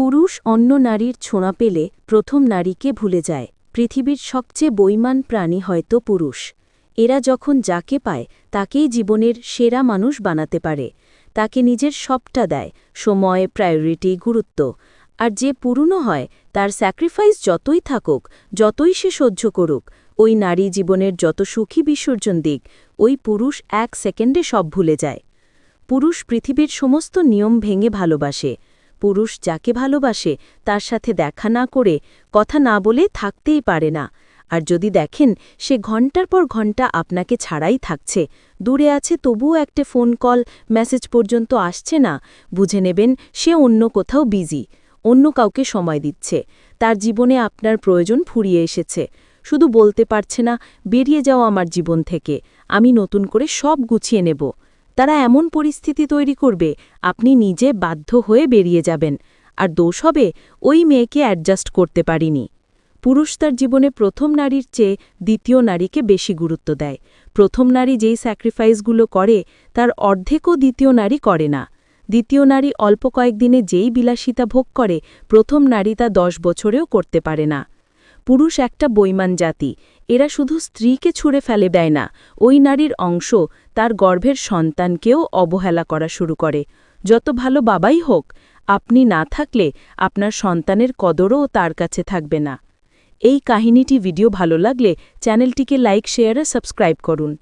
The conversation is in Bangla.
পুরুষ অন্য নারীর ছোঁয়া পেলে প্রথম নারীকে ভুলে যায়। পৃথিবীর সবচেয়ে বৈমান প্রাণী হয়তো পুরুষ। এরা যখন যাকে পায়, তাকেই জীবনের সেরা মানুষ বানাতে পারে। তাকে নিজের সবটা দেয়, সময় প্রায়োরিটি গুরুত্ব। আর যে পুরনো হয়, তার স্যাক্রিফাইস যতই থাকুক, যতই সে সহ্য করুক, ওই নারী জীবনের যত সুখী বিসর্জন দিক, ওই পুরুষ এক সেকেন্ডে সব ভুলে যায়। পুরুষ পৃথিবীর সমস্ত নিয়ম ভেঙে ভালোবাসে। পুরুষ যাকে ভালোবাসে, তার সাথে দেখা না করে, কথা না বলে থাকতেই পারে না। আর যদি দেখেন, সে ঘণ্টার পর ঘণ্টা আপনাকে ছাড়াই থাকছে। দূরে আছে তবুও একটা ফোন কল মেসেজ পর্যন্ত আসছে না। বুঝে নেবেন, সে অন্য কোথাও বিজি অন্য কাউকে সময় দিচ্ছে। তার জীবনে আপনার প্রয়োজন ফুরিয়ে এসেছে। শুধু বলতে পারছে না, বেরিয়ে যাও আমার জীবন থেকে। আমি নতুন করে সব গুছিয়ে নেব। তারা এমন পরিস্থিতি তৈরি করবে, আপনি নিজে বাধ্য হয়ে বেরিয়ে যাবেন। আর দোষ হবে, ওই মেয়েকে অ্যাডজাস্ট করতে পারিনি। পুরুষ তার জীবনে প্রথম নারীর চেয়ে দ্বিতীয় নারীকে বেশি গুরুত্ব দেয়। প্রথম নারী যেই স্যাক্রিফাইসগুলো করে, তার অর্ধেকও দ্বিতীয় নারী করে না। দ্বিতীয় নারী অল্প কয়েকদিনে যেই বিলাসিতা ভোগ করে, প্রথম নারী তা দশ বছরেও করতে পারে না। পুরুষ একটা বৈমান জাতি। এরা শুধু স্ত্রীকে ছুঁড়ে ফেলে দেয় না, ওই নারীর অংশ তার গর্ভের সন্তানকেও অবহেলা করা শুরু করে। যত ভালো বাবাই হোক, আপনি না থাকলে আপনার সন্তানের কদরও তার কাছে থাকবে না। এই কাহিনীটি ভিডিও ভালো লাগলে চ্যানেলটিকে লাইক, শেয়ার আর সাবস্ক্রাইব করুন।